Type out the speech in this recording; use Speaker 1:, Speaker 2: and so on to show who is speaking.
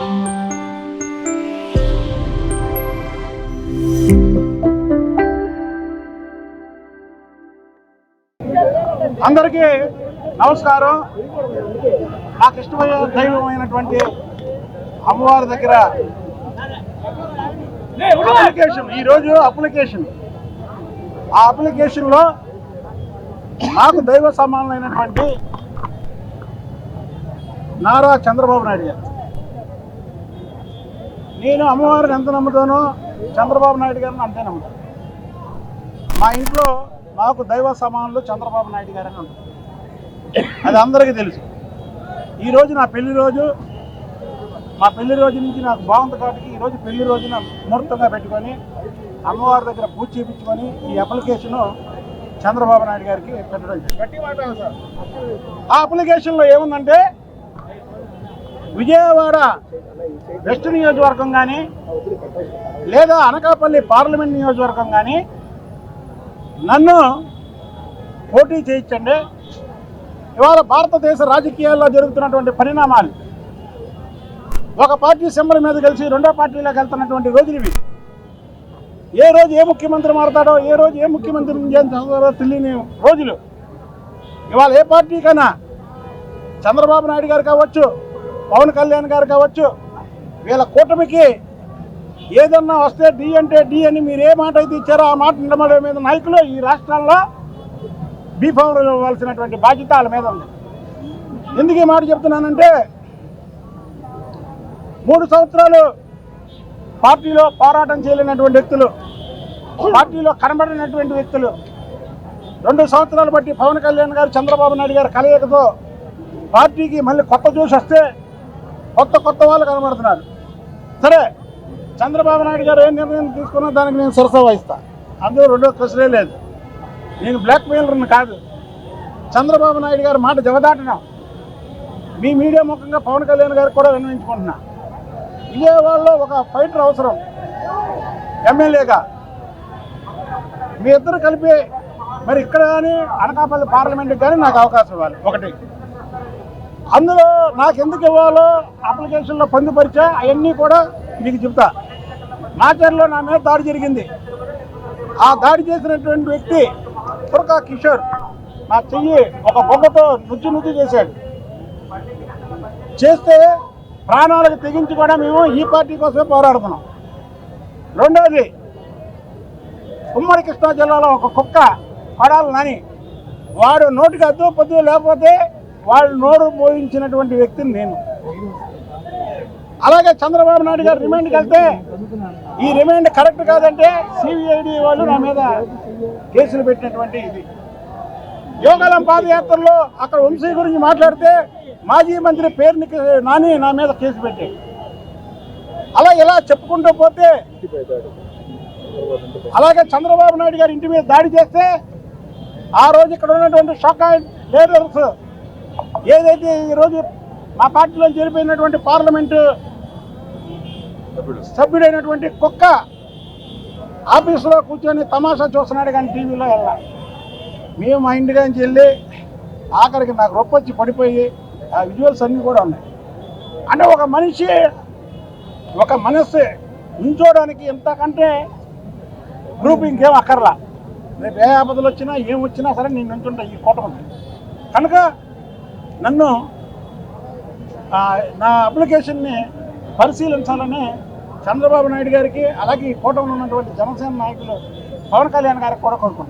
Speaker 1: అందరికీ నమస్కారం. నాకు ఇష్టమైన దైవమైనటువంటి అమ్మవారి దగ్గర అప్లికేషన్ ఈరోజు అప్లికేషన్. ఆ అప్లికేషన్లో నాకు దైవ సమానమైనటువంటి నారా చంద్రబాబు నాయుడు గారు. నేను అమ్మవారిని ఎంత నమ్ముతానో చంద్రబాబు నాయుడు గారిని అంతే నమ్ముతాను. మా ఇంట్లో మాకు దైవ సమానులు చంద్రబాబు నాయుడు గారని ఉంటుంది అది అందరికీ తెలుసు. ఈరోజు నా పెళ్ళి రోజు మా పెళ్ళి రోజు నుంచి నాకు బాగుంది కాబట్టి ఈరోజు పెళ్ళి రోజున ముహూర్తంగా పెట్టుకొని అమ్మవారి దగ్గర పూజ చేయించుకొని ఈ అప్లికేషను చంద్రబాబు నాయుడు గారికి పెట్టడం జరిగింది. ఆ అప్లికేషన్లో ఏముందంటే విజయవాడ వెస్ట్ నియోజకవర్గం కానీ లేదా అనకాపల్లి పార్లమెంట్ నియోజకవర్గం కానీ నన్ను పోటీ చేయించండి. ఇవాళ భారతదేశ రాజకీయాల్లో జరుగుతున్నటువంటి పరిణామాలు. ఒక పార్టీ సింబల్ మీద కలిసి రెండో పార్టీలోకి వెళ్తున్నటువంటి రోజులు ఇవి. ఏ రోజు ఏ ముఖ్యమంత్రి మారుతాడో ఏ రోజు ఏ ముఖ్యమంత్రి చదువుతారో తెలియని రోజులు. ఇవాళ ఏ పార్టీకైనా చంద్రబాబు నాయుడు గారు కావచ్చు పవన్ కళ్యాణ్ గారు కావచ్చు వీళ్ళ కూటమికి ఏదన్నా వస్తే డి అంటే డి అని మీరు ఏ మాట అయితే ఇచ్చారో ఆ మాట నిలబడే మీద నాయకులు ఈ రాష్ట్రాల్లో బీఫామ్ ఇవ్వాల్సినటువంటి బాధ్యత వాళ్ళ మీద ఉంది. ఎందుకు ఈ మాట చెప్తున్నానంటే మూడు సంవత్సరాలు పార్టీలో పోరాటం చేయలేనటువంటి వ్యక్తులు పార్టీలో కనబడినటువంటి వ్యక్తులు రెండు సంవత్సరాలు బట్టి పవన్ కళ్యాణ్ గారు చంద్రబాబు నాయుడు గారు కలయికతో పార్టీకి మళ్ళీ కొత్త చూసి వస్తే కొత్త కొత్త వాళ్ళు కనబడుతున్నారు. సరే చంద్రబాబు నాయుడు గారు ఏ నిర్ణయం తీసుకున్నా దానికి నేను సరస వహిస్తా. అందులో రెండో క్వశ్చనే లేదు. నేను బ్లాక్ మెయిలర్ని కాదు. చంద్రబాబు నాయుడు గారు మాట జవదాటినా? మీ మీడియా ముఖంగా పవన్ కళ్యాణ్ గారికి కూడా విన్నవించుకుంటున్నా. విజయవాడలో ఒక ఫైటర్ అవసరం. ఎమ్మెల్యేగా. మీ ఇద్దరు కలిపి మరి ఇక్కడ కానీ అనకాపల్లి పార్లమెంట్కి కానీ నాకు అవకాశం ఇవ్వాలి. ఒకటి. అందులో నాకు ఎందుకు ఇవ్వాలో అప్లికేషన్లో పొందుపరిచా అవన్నీ కూడా మీకు చెప్తా. మాచర్లో నా మీద దాడి జరిగింది. ఆ దాడి చేసినటువంటి వ్యక్తి పురకా కిషోర్. నా చెయ్యి ఒక బొమ్మతో నుజ్జు నుజ్జు చేశాడు. చేస్తే ప్రాణాలకు తెగించి కూడా మేము ఈ పార్టీ కోసమే పోరాడుతున్నాం. రెండోది ఉమ్మడి కృష్ణా జిల్లాలో ఒక కుక్క పడాలి నాని. వాడు నోటికి అద్దు పొద్దు లేకపోతే వాళ్ళు నోరు మోయించినటువంటి వ్యక్తిని నేను. అలాగే చంద్రబాబు నాయుడు గారు రిమాండ్కి వెళ్తే ఈ రిమాండ్ కరెక్ట్ కాదంటే సిబిఐడి వాళ్ళు నా మీద కేసులు పెట్టినటువంటి ఇది. యోగాలం పాదయాత్రలో అక్కడ వంశీ గురించి మాట్లాడితే మాజీ మంత్రి పేరుని నాని నా మీద కేసు పెట్టాడు అలా ఇలా చెప్పుకుంటూ పోతే అలాగే చంద్రబాబు నాయుడు గారి ఇంటి మీద దాడి చేస్తే ఆ రోజు ఇక్కడ ఉన్నటువంటి షాక్ లీడర్స్ ఏదైతే ఈరోజు మా పార్టీలో జరిపోయినటువంటి పార్లమెంటు సభ్యుడైనటువంటి కుక్క ఆఫీసులో కూర్చొని తమాషా చూస్తున్నాడు కానీ టీవీలో వెళ్ళా మేము మా ఇంటి నుంచి వెళ్ళి ఆఖరికి నాకు రొప్పొచ్చి పడిపోయి ఆ విజువల్స్ అన్నీ కూడా ఉన్నాయి. అంటే ఒక మనిషి ఒక మనస్సు ఉంచోడానికి ఎంతకంటే గ్రూప్ ఇంకేం అక్కర్లా. రేపు ఏ ఆపదలు వచ్చినా ఏం వచ్చినా సరే నేను నుంచుంటా ఈ కోట కనుక నన్ను నా అప్లికేషన్ని పరిశీలించాలని చంద్రబాబు నాయుడు గారికి అలాగే ఈ కూటమిలో ఉన్నటువంటి జనసేన నాయకులు పవన్ కళ్యాణ్ గారికి కూడా కోరుకుంటున్నాను.